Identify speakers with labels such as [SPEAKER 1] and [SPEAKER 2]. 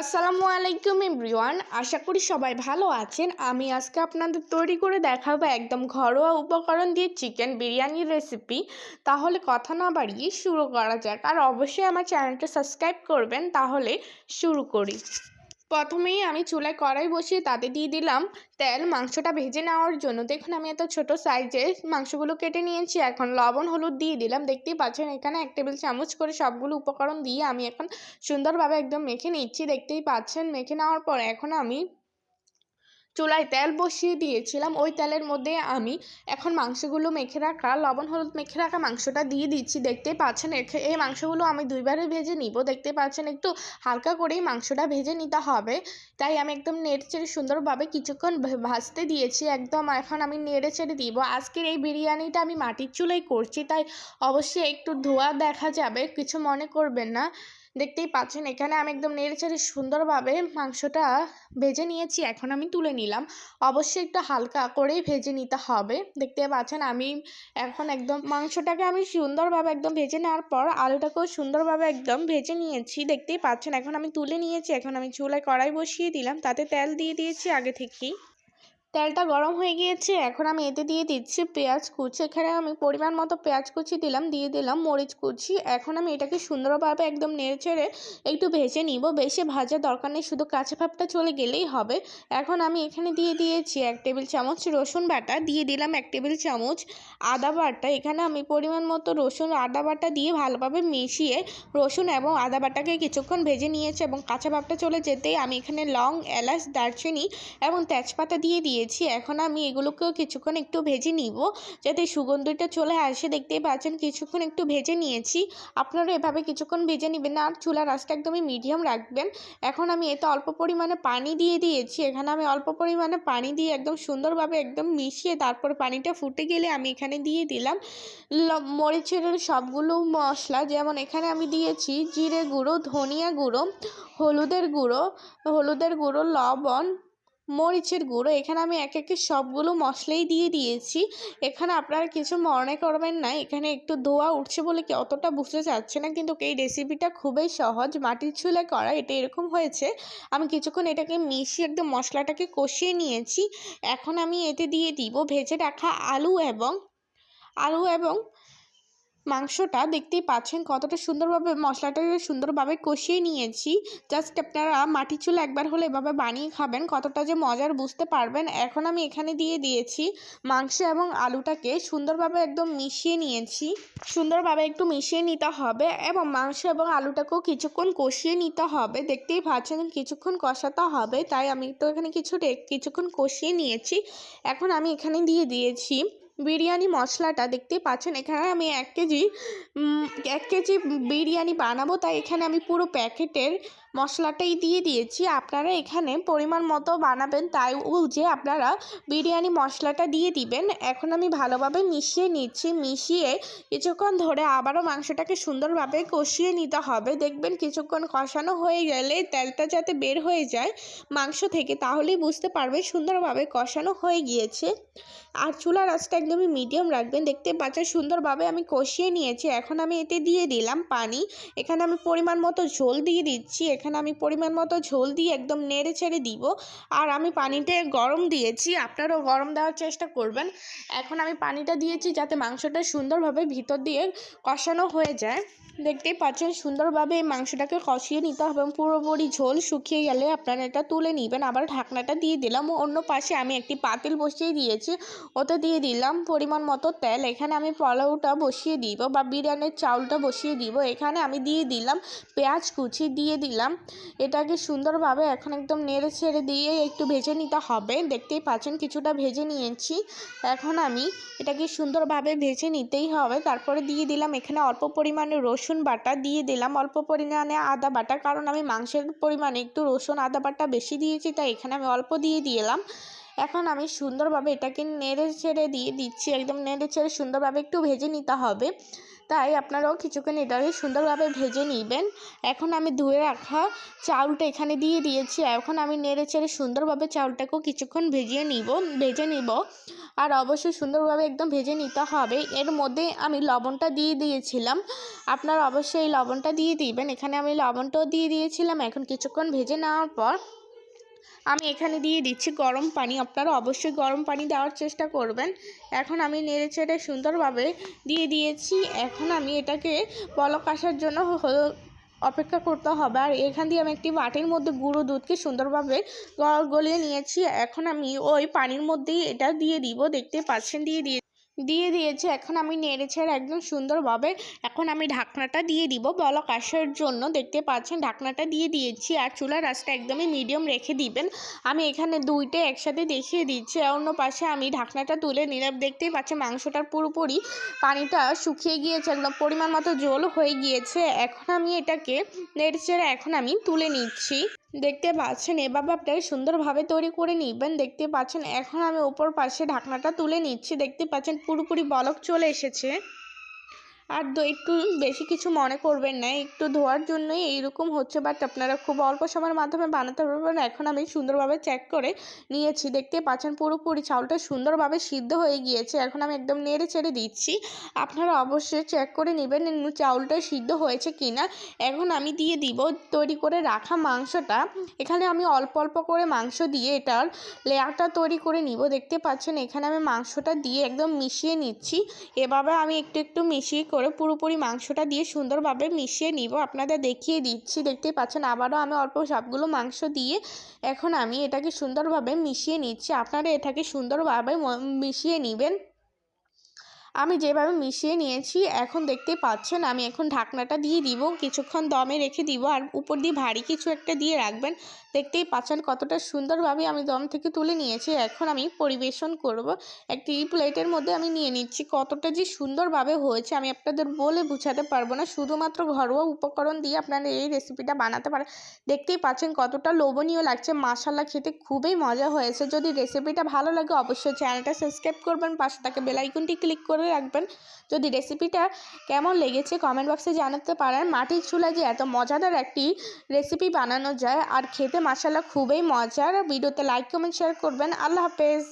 [SPEAKER 1] আসসালামু আলাইকুম এভরিওয়ান, আশা করি সবাই ভালো আছেন। আমি আজকে আপনাদের তৈরি করে দেখাবো একদম ঘরোয়া উপকরণ দিয়ে চিকেন বিরিয়ানির রেসিপি। তাহলে কথা না বাড়িয়ে শুরু করা যাক। আর অবশ্যই আমার চ্যানেলটা সাবস্ক্রাইব করবেন, তাহলে শুরু করি। প্রথমেই আমি চুলায় কড়াই বসিয়ে তাতে দিয়ে দিলাম তেল মাংসটা ভেজে নেওয়ার জন্য। দেখুন, আমি এত ছোট সাইজে মাংসগুলো কেটে নিয়েছি। এখন লবণ, হলুদ দিয়ে দিলাম। দেখতেই পাচ্ছেন, এখানে এক টেবিল চামচ করে সবগুলো উপকরণ দিয়ে আমি এখন সুন্দরভাবে একদম মেখে নিচ্ছি। দেখতেই পাচ্ছেন, মেখে নেওয়ার পর এখন আমি চুলায় তেল বসিয়ে দিয়েছিলাম। ওই তেলের মধ্যে আমি এখন মাংসগুলো মেখে রাখা, লবণ, হলুদ মেখে রাখা মাংসটা দিয়ে দিচ্ছি। দেখতেই পাচ্ছেন এই মাংসগুলো আমি দুইবারে ভেজে নিব। দেখতে পাচ্ছেন, একটু হালকা করেই মাংসটা ভেজে নিতে হবে। তাই আমি একদম নেড়ে চেড়ে সুন্দরভাবে কিছুক্ষণ ভাজতে দিয়েছি একদম। এখন আমি নেড়ে চেড়ে দিব। আজকের এই বিরিয়ানিটা আমি মাটির চুলাই করছি, তাই অবশ্যই একটু ধোয়া দেখা যাবে, কিছু মনে করবেন না। দেখতেই পাচ্ছেন, এখানে আমি একদম নেড়েচেড়ে সুন্দরভাবে মাংসটা ভেজে নিয়েছি, এখন আমি তুলে নিলাম। অবশ্যই একটু হালকা করেই ভেজে নিতে হবে। দেখতে পাচ্ছেন, আমি এখন একদম মাংসটাকে আমি সুন্দরভাবে একদম ভেজে নেওয়ার পর আলুটাকেও সুন্দরভাবে একদম ভেজে নিয়েছি। দেখতেই পাচ্ছেন, এখন আমি তুলে নিয়েছি, এখন আমি চুলায় কড়াই বসিয়ে দিলাম, তাতে তেল দিয়ে দিয়েছি আগে থেকেই। তেলটা গরম হয়ে গিয়েছে, এখন আমি এতে দিয়ে দিচ্ছি পেঁয়াজ কুচি। এখানে আমি পরিমাণ মতো পেঁয়াজ কুচি দিলাম, দিয়ে দিলাম মরিচ কুচি। এখন আমি এটাকে সুন্দরভাবে একদম নেড়ে ছেড়ে একটু ভেজে নিব। বেশি ভাজার দরকার নেই, শুধু কাঁচা ভাবটা চলে গেলেই হবে। এখন আমি এখানে দিয়ে দিয়েছি এক টেবিল চামচ রসুন বাটা, দিয়ে দিলাম এক টেবিল চামচ আদা বাটা। এখানে আমি পরিমাণ মতো রসুন, আদা বাটা দিয়ে ভালোভাবে মিশিয়ে রসুন এবং আদা বাটাকে কিছুক্ষণ ভেজে নিয়েছি এবং কাঁচা ভাবটা চলে যেতেই আমি এখানে লং, এলাচ, দারচিনি এবং তেজপাতা দিয়ে দিয়েছি। দিয়েছি। এখন আমি এগুলোকেও কিছুক্ষণ একটু ভেজে নিব। যাতে সুগন্ধটা চলে আসে, দেখতেই পাচ্ছেন কিছুক্ষণ একটু ভেজে নিয়েছি। আপনারা এভাবে কিছুক্ষণ ভেজে নেবেন আর চুলার আঁচটা একদমই মিডিয়াম রাখবেন। এখন আমি এতে অল্প পরিমাণে পানি দিয়ে দিয়েছি। এখানে আমি অল্প পরিমাণে পানি দিয়ে একদম সুন্দরভাবে একদম মিশিয়ে তারপর পানিটা ফুটে গেলে আমি এখানে দিয়ে দিলাম। মরিচের সবগুলো মশলা, যেমন এখানে আমি দিয়েছি জিরে গুঁড়ো, ধনিয়া গুঁড়ো, হলুদের গুঁড়ো হলুদের গুঁড়ো, লবণ মরিচের গুঁড়ো, এখানে আমি এক একে সবগুলো মশলাই দিয়ে দিয়েছি। এখানে আপনারা কিছু মনে করবেন না, এখানে একটু ধোয়া উঠছে বলে কি অতটা বুঝতে চাচ্ছে না, কিন্তু এই রেসিপিটা খুবই সহজ। মাটির চুলে করা, এটা এরকম হয়েছে। আমি কিছুক্ষণ এটাকে মিশিয়ে একদম মশলাটাকে কষিয়ে নিয়েছি। এখন আমি এতে দিয়ে দিব ভেজে রাখা আলু এবং আলু এবং মাংসটা দেখতেই পাচ্ছেন কতটা সুন্দরভাবে মশলাটাকে সুন্দরভাবে কষিয়ে নিয়েছি। জাস্ট আপনারা মাটি চুলা একবার হলে এভাবে বানিয়ে খাবেন, কতটা যে মজার বুঝতে পারবেন। এখন আমি এখানে দিয়ে দিয়েছি মাংস এবং আলুটাকে সুন্দরভাবে একদম মিশিয়ে নিয়েছি। সুন্দরভাবে একটু মিশিয়ে নিতে হবে এবং মাংস এবং আলুটাকেও কিছুক্ষণ কষিয়ে নিতে হবে। দেখতেই পাচ্ছেন কিছুক্ষণ কষাতে হবে, তাই আমি তো এখানে কিছু কিছুক্ষণ কষিয়ে নিয়েছি। এখন আমি এখানে দিয়ে দিয়েছি বিরিয়ানি মশলাটা, দেখতেই পাচ্ছেন, এখানে আমি এক কেজি এক কেজি বিরিয়ানি বানাবো, তাই এখানে আমি পুরো প্যাকেটের মশলাটাই দিয়ে দিয়েছি। আপনারা এখানে পরিমাণ মতো বানাবেন, তাই যে আপনারা বিরিয়ানি মশলাটা দিয়ে দিবেন, এখন আমি ভালোভাবে মিশিয়ে নিচ্ছি। মিশিয়ে কিছুক্ষণ ধরে আবারও মাংসটাকে সুন্দরভাবে কষিয়ে নিতে হবে। দেখবেন কিছুক্ষণ কষানো হয়ে গেলে তেলটা যাতে বের হয়ে যায় মাংস থেকে, তাহলেই বুঝতে পারবে সুন্দরভাবে কষানো হয়ে গিয়েছে। আর চুলার আঁচটা একদমই মিডিয়াম রাখবেন। দেখতে পাচ্ছেন সুন্দরভাবে আমি কষিয়ে নিয়েছি। এখন আমি এতে দিয়ে দিলাম পানি। এখানে আমি পরিমাণ মতো ঝোল দিয়ে দিচ্ছি। এখানে আমি পরিমাণ মতো ঝোল দিয়ে একদম নেড়ে ছেড়ে দিব। আর আমি পানিতে গরম দিয়েছি। আপনারাও গরম দেওয়ার চেষ্টা করবেন। এখন আমি পানিটা দিয়েছি যাতে মাংসটা সুন্দরভাবে ভিতর দিয়ে কষানো হয়ে যায়। দেখতেই পাচ্ছেন সুন্দরভাবে এই মাংসটাকে কষিয়ে নিতে হবে পুরোপুরি ঝোল শুকিয়ে গেলে আপনারা এটা তুলে নেবেন। আবার ঢাকনাটা দিয়ে দিলাম। অন্য পাশে আমি একটি পাতিল বসিয়ে দিয়েছি। ওতে দিয়ে দিলাম পরিমাণ মতো তেল এখানে আমি পোলাওটা বসিয়ে দিব বা বিরিয়ানির চাউলটা বসিয়ে দিব। এখানে আমি দিয়ে দিলাম পেঁয়াজ কুচি, দিয়ে দিলাম। এটাকে সুন্দরভাবে এখন একদম নেড়ে ছেড়ে দিয়ে একটু ভেজে নিতে হবে। দেখতেই পাচ্ছেন কিছুটা ভেজে নিয়েছি। এখন আমি এটাকে সুন্দরভাবে ভেজে নিতেই হবে। তারপরে দিয়ে দিলাম এখানে অল্প পরিমাণে রসুন বাটা, দিয়ে দিলাম অল্প পরিমাণে আদা বাটা। কারণ আমি মাংসের পরিমাণে একটু রসুন, আদা বাটা বেশি দিয়েছি, তাই এখানে আমি অল্প দিয়ে দিলাম। এখন আমি সুন্দরভাবে এটাকে নেড়ে ছেড়ে দিয়ে দিচ্ছি, একদম নেড়ে ছেড়ে সুন্দরভাবে একটু ভেজে নিতে হবে। তাই আপনারাও কিছুক্ষণ এটাকে সুন্দরভাবে ভেজে নেবেন। এখন আমি ধুয়ে রাখা চাউলটা এখানে দিয়ে দিয়েছি। এখন আমি নেড়ে চেড়ে সুন্দরভাবে চাউলটাকেও কিছুক্ষণ ভেজিয়ে নিব, ভেজে নিব। আর অবশ্যই সুন্দরভাবে একদম ভেজে নিতে হবে। এর মধ্যে আমি লবণটা দিয়ে দিয়েছিলাম। আপনারা অবশ্যই লবণটা দিয়ে দিবেন। এখানে আমি লবণটাও দিয়ে দিয়েছিলাম। এখন কিছুক্ষণ ভেজে নেওয়ার পর আমি এখানে দিয়ে দিচ্ছি গরম পানি। আপনারা অবশ্যই গরম পানি দেওয়ার চেষ্টা করবেন। এখন আমি নেড়ে চেড়ে সুন্দরভাবে দিয়ে দিয়েছি। এখন আমি এটাকে বলক আসার জন্য অপেক্ষা করতে হবে। আর এখান দিয়ে আমি একটি বাটির মধ্যে গুঁড়ো দুধকে সুন্দরভাবে গলিয়ে নিয়েছি। এখন আমি ওই পানির মধ্যেই এটা দিয়ে দিব। দেখতে পাচ্ছেন? দিয়ে দিয়ে দিয়ে দিয়েছি। এখন আমি নেড়ে ছেড়ে একদম সুন্দরভাবে এখন আমি ঢাকনাটা দিয়ে দিব বলক আসার জন্য। দেখতে পাচ্ছেন, ঢাকনাটা দিয়ে দিয়েছি আর চুলার রাসটা একদমই মিডিয়াম রেখে দিবেন। আমি এখানে দুইটা একসাথে দেখিয়ে দিচ্ছি। অন্য পাশে আমি ঢাকনাটা তুলে নিলাম। দেখতেই পাচ্ছেন, মাংসটার পুরোপুরি পানিটা শুকিয়ে গিয়েছে, একদম পরিমাণ মতো জল হয়ে গিয়েছে। এখন আমি এটাকে নেড়ে ছেড়ে এখন আমি তুলে নিচ্ছি। দেখতে পাচ্ছেন এভাবে আপনারা সুন্দরভাবে তৈরি করে নিবেন। দেখতে পাচ্ছেন, এখন আমি ওপর পাশে ঢাকনাটা তুলে নিচ্ছি। দেখতে পাচ্ছেন, পুরোপুরি বলক চলে এসেছে। আর একটু বেশি কিছু মনে করবেন না, একটু ধোয়ার জন্যই এইরকম হচ্ছে বাট আপনারা খুব অল্প সময়ের মাধ্যমে বানাতে পারবেন। এখন আমি সুন্দরভাবে চেক করে নিয়েছি, দেখতে পাচ্ছেন পুরোপুরি চাউলটা সুন্দরভাবে সিদ্ধ হয়ে গিয়েছে। এখন আমি একদম নেড়ে ছেড়ে দিচ্ছি। আপনারা অবশ্যই চেক করে নেবেন চাউলটা সিদ্ধ হয়েছে কি না এখন আমি দিয়ে দিব তৈরি করে রাখা মাংসটা। এখানে আমি অল্প অল্প করে মাংস দিয়ে এটার লেয়ারটা তৈরি করে নিব। দেখতে পাচ্ছেন এখানে আমি মাংসটা দিয়ে একদম মিশিয়ে নিচ্ছি। এভাবে আমি একটু একটু মিশিয়ে করে পুরোপুরি মাংসটা দিয়ে সুন্দরভাবে মিশিয়ে নিব। আপনাদের দেখিয়ে দিচ্ছি, দেখতেই পাচ্ছেন। আবারও আমি অল্প সবগুলো মাংস দিয়ে এখন আমি এটাকে সুন্দরভাবে মিশিয়ে নিচ্ছি। আপনারা এটাকে সুন্দরভাবে মিশিয়ে নেবেন। আমি যেভাবে মিশিয়ে নিয়েছি, এখন দেখতে পাচ্ছেন আমি এখন ঢাকনাটা দিয়ে দিব, কিছুক্ষণ দমে রেখে দিব, আর উপর দিয়ে ভারী কিছু একটা দিয়ে রাখবেন। দেখতেই পাচ্ছেন কতটা সুন্দরভাবে আমি দম থেকে তুলে নিয়েছি, এখন আমি পরিবেশন করব। একটি প্লেটের মধ্যে আমি নিয়ে নিচ্ছি, কতটা যে সুন্দরভাবে হয়েছে, আমি আপনাদের বলে বুঝাতে পারব না। শুধুমাত্র ঘরোয়া উপকরণ দিয়ে আপনারা এই রেসিপিটা বানাতে পারেন। দেখতেই পাচ্ছেন কতটা লোভনীয় লাগছে মাসাল্লা খেতে খুবই মজা হয়েছে। যদি রেসিপিটা ভালো লাগে, অবশ্যই চ্যানেলটা সাবস্ক্রাইব করবেন, পাশে তাকে বেলাইকনটি ক্লিক করে রাখবেন। যদি রেসিপিটা কেমন লেগেছে কমেন্ট বক্সে জানাতে পারেন। মাটির চুলা যে এত মজাদার একটি রেসিপি বানানো যায়, আর খেতে মাসাল্লাহ খুবই মজার। ভিডিওতে লাইক কমেন্ট শেয়ার করবেন। আল্লাহ হাফেজ।